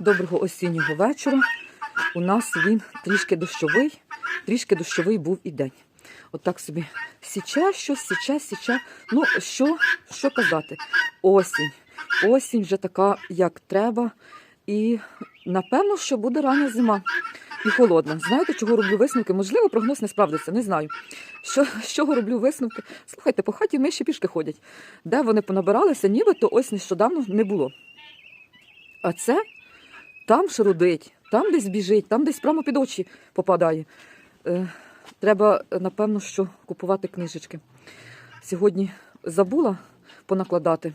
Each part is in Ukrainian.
Доброго осіннього вечора. У нас він трішки дощовий, трішки дощовий був і день. Отак собі січе щось, січе, січе. Ну, що, що казати? Осінь. Осінь вже така, як треба. І напевно, що буде рання зима і холодна. Знаєте, чого роблю висновки? Можливо, прогноз не справдиться, не знаю. Що, чого роблю висновки? Слухайте, по хаті миші пішки ходять. Де вони понабиралися, нібито ось нещодавно не було. А це там шарудить, там десь біжить, там десь прямо під очі попадає. Е, треба, напевно, що купувати книжечки. Сьогодні забула понакладати,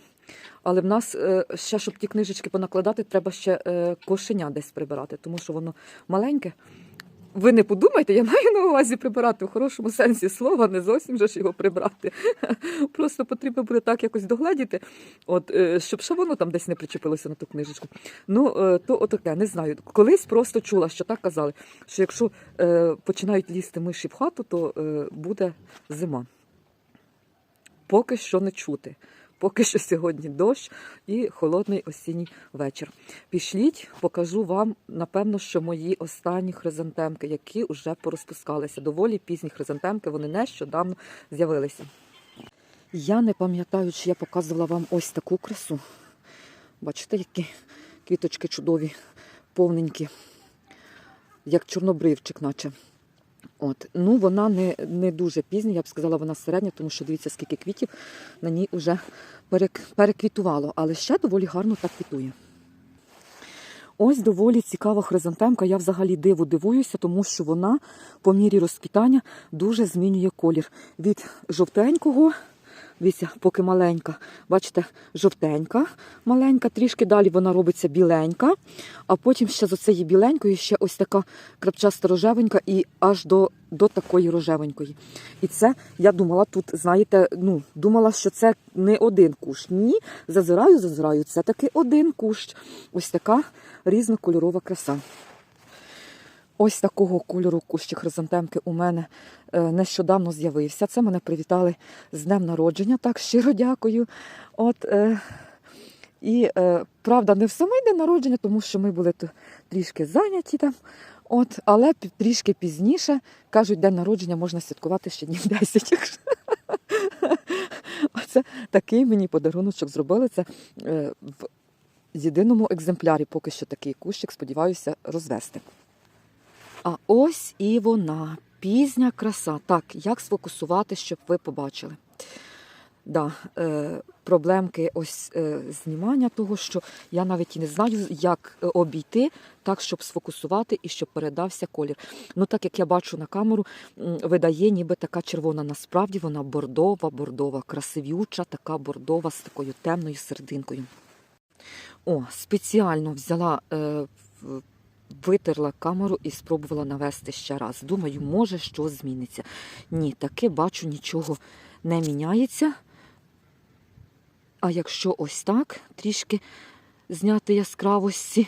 але в нас е, ще, щоб ті книжечки понакладати, треба ще е, кошеня десь прибирати, тому що воно маленьке. Ви не подумайте, я маю на увазі прибирати в хорошому сенсі слова, не зовсім же ж його прибрати. Просто потрібно буде так якось догледіти, от, е, щоб ще воно там десь не причепилося на ту книжечку. Ну, е, то отаке, не знаю. Колись просто чула, що так казали, що якщо е, починають лізти миші в хату, то буде зима. Поки що не чути. Поки що сьогодні дощ і холодний осінній вечір. Пішліть, покажу вам, напевно, що мої останні хризантемки, які вже порозпускалися. Доволі пізні хризантемки, вони нещодавно з'явилися. Я не пам'ятаю, чи я показувала вам ось таку красу. Бачите, які квіточки чудові, повненькі, як чорнобривчик, наче. От. Ну, вона не, не дуже пізня, я б сказала, вона середня, тому що дивіться, скільки квітів на ній вже перек, переквітувало, але ще доволі гарно так квітує. Ось доволі цікава хризантемка. Я взагалі диву дивуюся, тому що вона по мірі розквітання дуже змінює колір. Від жовтенького, дивіться, поки маленька, бачите, жовтенька, маленька, трішки далі вона робиться біленька, а потім ще з оцеї біленької ще ось така крапчаста рожевенька і аж до, до такої рожевенької. І це я думала тут, знаєте, ну, думала, що це не один кущ. Ні, зазираю, зазираю, це таки один кущ. Ось така різнокольорова краса. Ось такого кольору кущик хризантемки у мене е, нещодавно з'явився. Це мене привітали з днем народження. Так, щиро дякую. От, е, і е, правда, не в самий день народження, тому що ми були трішки зайняті там. От, але трішки пізніше кажуть, день народження можна святкувати ще днів 10. якщо- Оце такий мені подаруночок зробили. Це е, в єдиному екземплярі поки що такий кущик, сподіваюся, розвести. А ось і вона, пізня краса. Так, як сфокусувати, щоб ви побачили. Да, е, проблемки ось е, знімання того, що я навіть і не знаю, як е, обійти так, щоб сфокусувати і щоб передався колір. Ну, так як я бачу на камеру, видає ніби така червона. Насправді вона бордова, бордова, красивюча, така бордова з такою темною серединкою. О, спеціально взяла, е, витерла камеру і спробувала навести ще раз. Думаю, може, що зміниться. Ні, таки бачу, нічого не міняється. А якщо ось так трішки зняти яскравості,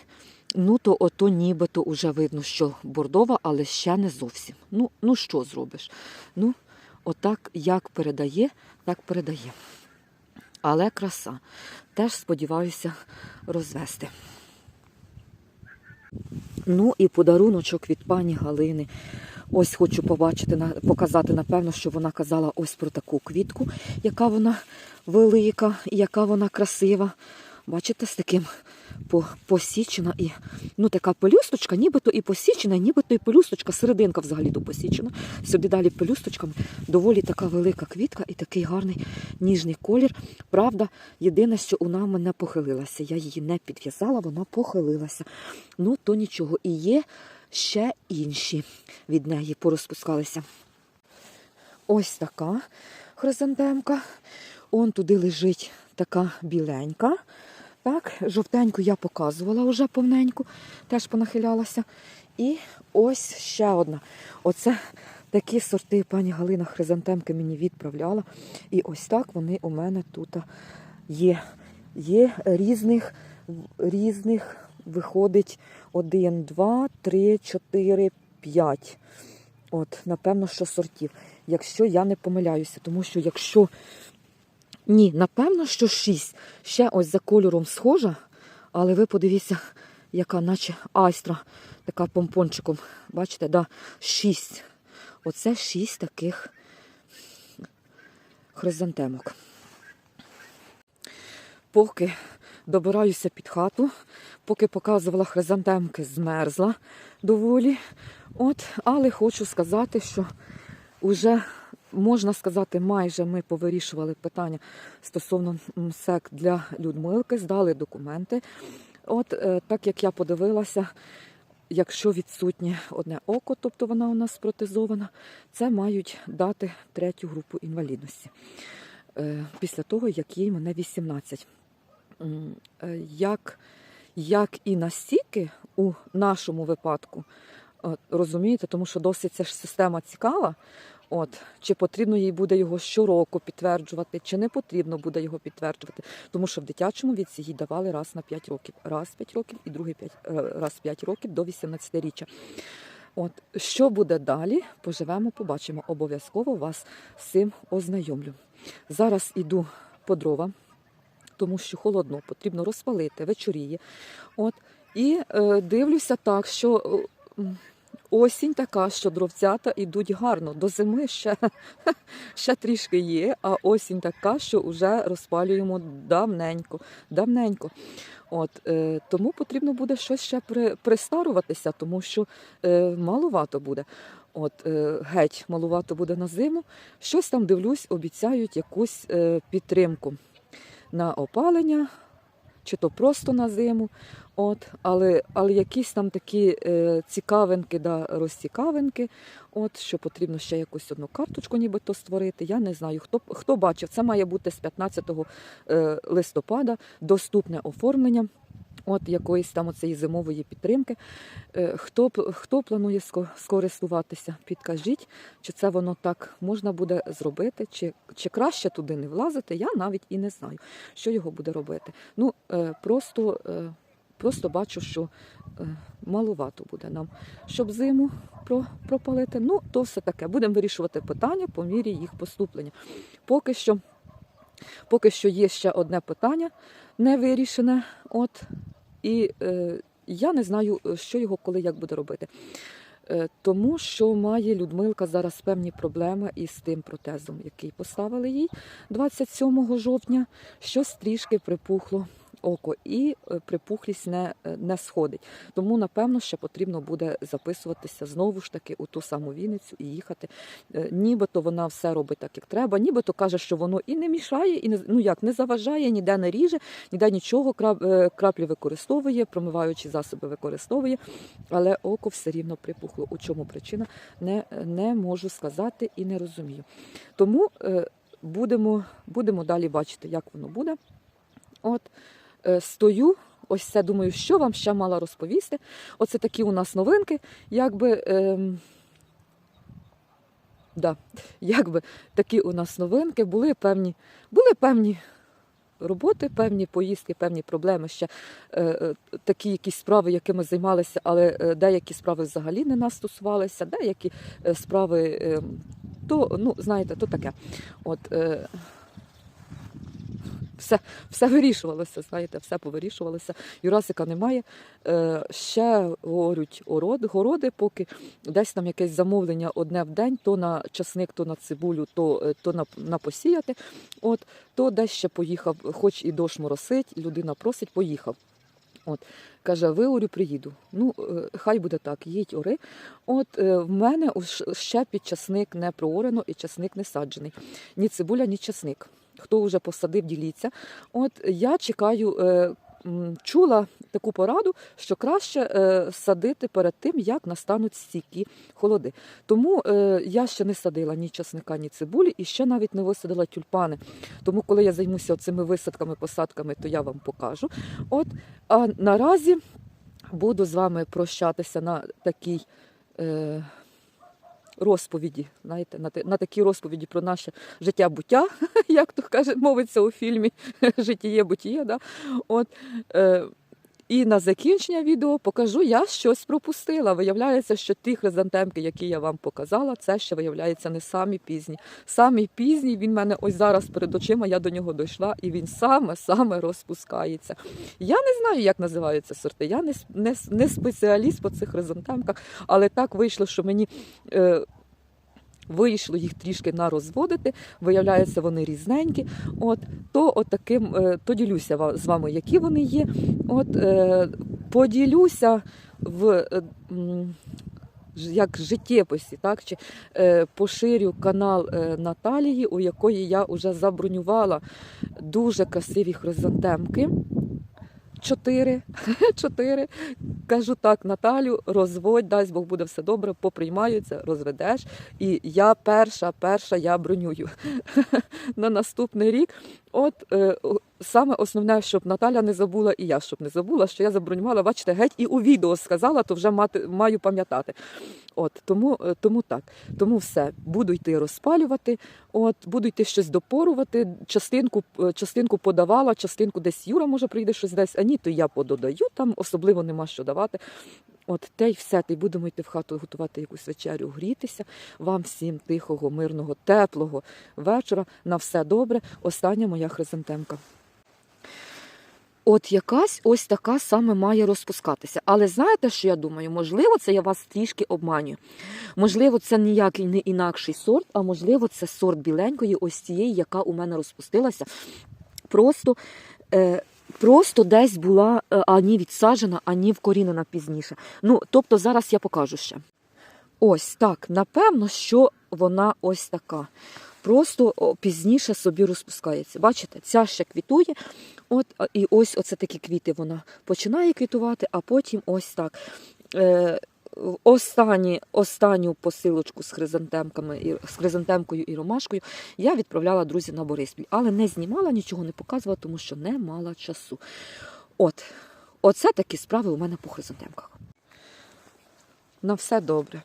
ну то ото нібито вже видно, що бордова, але ще не зовсім. Ну, ну що зробиш? Ну, отак як передає, так передає. Але краса. Теж сподіваюся розвести. Ну і подаруночок від пані Галини. Ось хочу побачити, показати, напевно, що вона казала ось про таку квітку, яка вона велика, яка вона красива. Бачите, з таким по- посічена і ну така пелюсточка, нібито і посічена, нібито і пелюсточка, серединка взагалі то посічена. Сюди далі пелюсточками доволі така велика квітка і такий гарний ніжний колір. Правда, єдине, що вона в мене похилилася. Я її не підв'язала, вона похилилася. Ну, то нічого. І є ще інші від неї порозпускалися. Ось така хризантемка. Он туди лежить така біленька. Так, жовтеньку я показувала вже повненьку, теж понахилялася. І ось ще одна. Оце такі сорти пані Галина хризантемки мені відправляла. І ось так вони у мене тут є. Є різних, різних виходить один, два, три, чотири, п'ять. От, напевно, що сортів. Якщо я не помиляюся, тому що якщо ні, напевно, що шість. Ще ось за кольором схожа, але ви подивіться, яка наче айстра, така помпончиком. Бачите, да, шість. Оце шість таких хризантемок. Поки добираюся під хату, поки показувала хризантемки, змерзла доволі. От, але хочу сказати, що вже можна сказати, майже ми повирішували питання стосовно МСЕК для Людмилки, здали документи. От е, так як я подивилася, якщо відсутнє одне око, тобто вона у нас протезована, це мають дати третю групу інвалідності е, після того, як їй мене 18. Е, Як, як і настільки у нашому випадку, розумієте, тому що досить ця ж система цікава. От, чи потрібно їй буде його щороку підтверджувати, чи не потрібно буде його підтверджувати. Тому що в дитячому віці їй давали раз на 5 років, раз 5 років і другий 5, е, раз 5 років до 18-річчя. От, що буде далі, поживемо, побачимо. Обов'язково вас з цим ознайомлю. Зараз іду по дрова, тому що холодно, потрібно розпалити, вечоріє. От, і е, дивлюся так, що е, осінь така, що дровцята йдуть гарно. До зими ще, ще трішки є, а осінь така, що вже розпалюємо давненько. давненько. От, е, тому потрібно буде щось ще при, пристаруватися, тому що е, малувато буде. От, е, геть малувато буде на зиму. Щось там дивлюсь, обіцяють якусь е, підтримку на опалення, чи то просто на зиму. От, але, але якісь там такі е, цікавинки, да, розцікавинки, от, що потрібно ще якусь одну карточку нібито створити. Я не знаю, хто, хто бачив. Це має бути з 15 е, листопада доступне оформлення. От якоїсь там оцеї зимової підтримки. Е, Хто, хто планує скористуватися, підкажіть, чи це воно так можна буде зробити, чи, чи краще туди не влазити, я навіть і не знаю, що його буде робити. Ну, е, просто, е, просто бачу, що малувато буде нам, щоб зиму пропалити. Ну, то все таке. Будемо вирішувати питання по мірі їх поступлення. Поки що, поки що є ще одне питання не вирішене. От, і е, я не знаю, що його коли як буде робити. Е, тому що має Людмилка зараз певні проблеми із тим протезом, який поставили їй 27 жовтня. Щось трішки припухло око, і е, припухлість не, е, не сходить. Тому, напевно, ще потрібно буде записуватися знову ж таки у ту саму Вінницю і їхати. Е, Нібито вона все робить так, як треба, нібито каже, що воно і не мішає, і не ну як не заважає, ніде не ріже, ніде нічого. Крап, краплі використовує, промиваючі засоби використовує, але око все рівно припухло. У чому причина не, не можу сказати і не розумію. Тому будемо, будемо далі бачити, як воно буде. От стою. Ось це думаю, що вам ще мала розповісти. Оце такі у нас новинки, якби. Ем, да, якби такі у нас новинки, були певні, були певні роботи, певні поїздки, певні проблеми ще е, е, такі якісь справи, якими займалися, але е, деякі справи взагалі не нас стосувалися, деякі е, справи, е, то, ну, знаєте, то таке. От, е, все, все вирішувалося, знаєте, все повирішувалося. Юрасика немає. Е, ще горють ород, городи, поки десь там якесь замовлення одне в день, то на часник, то на цибулю, то, е, то на, на посіяти. От, то десь ще поїхав, хоч і дощ моросить, людина просить, поїхав. От, каже, виорю, приїду. Ну, е, хай буде так, їдь ори. От е, в мене ще під часник не проорено і часник не саджений. Ні цибуля, ні часник. Хто вже посадив, діліться. От я чекаю, е, чула таку пораду, що краще е, садити перед тим, як настануть стійкі холоди. Тому е, я ще не садила ні часника, ні цибулі, і ще навіть не висадила тюльпани. Тому, коли я займуся цими висадками, посадками, то я вам покажу. От, а наразі буду з вами прощатися на такій. Е, Розповіді, знаєте, на, на такі розповіді про наше життя буття, як то каже, мовиться у фільмі Житіє бутіє. Да? От, е, І на закінчення відео покажу, я щось пропустила. Виявляється, що ті хризантемки, які я вам показала, це ще виявляється не самі пізні. Самі пізній він в мене ось зараз перед очима, я до нього дійшла, і він саме-саме розпускається. Я не знаю, як називаються сорти. Я не, не, не спеціаліст по цих хризантемках, але так вийшло, що мені. Е, Вийшло їх трішки нарозводити, виявляється, вони різненькі. От то от е, то ділюся з вами, які вони є. От е, поділюся в е, як життєписі, так чи е, поширю канал е, Наталії, у якої я вже забронювала дуже красиві хризантемки. Чотири, чотири. Кажу так, Наталю, розводь, дасть Бог буде все добре, поприймаються, розведеш. І я перша, перша, я бронюю на наступний рік. От е, саме основне, щоб Наталя не забула, і я щоб не забула, що я забронювала, бачите, геть і у відео сказала, то вже мати, маю пам'ятати. От тому, е, тому так. Тому все, буду йти розпалювати, от буду йти щось допорувати. Частинку, е, частинку подавала, частинку десь Юра може прийде щось десь, а ні, то я пододаю, там особливо нема що давати. От те й все, й будемо йти в хату готувати якусь вечерю, грітися. Вам всім тихого, мирного, теплого вечора. На все добре. Остання моя хризантемка. От якась ось така саме має розпускатися. Але знаєте, що я думаю? Можливо, це я вас трішки обманюю. Можливо, це ніякий не інакший сорт, а можливо, це сорт біленької, ось цієї, яка у мене розпустилася. Просто, е, просто десь була е, ані відсаджена, ані вкорінена пізніше. Ну, тобто зараз я покажу ще. Ось так, напевно, що вона ось така. Просто пізніше собі розпускається. Бачите, ця ще квітує. От, і ось оце такі квіти вона починає квітувати, а потім ось так. Е, останні, останню посилочку з хризантемками з хризантемкою і ромашкою я відправляла друзі на Бориспіль, але не знімала, нічого не показувала, тому що не мала часу. От, оце такі справи у мене по хризантемках. На все добре.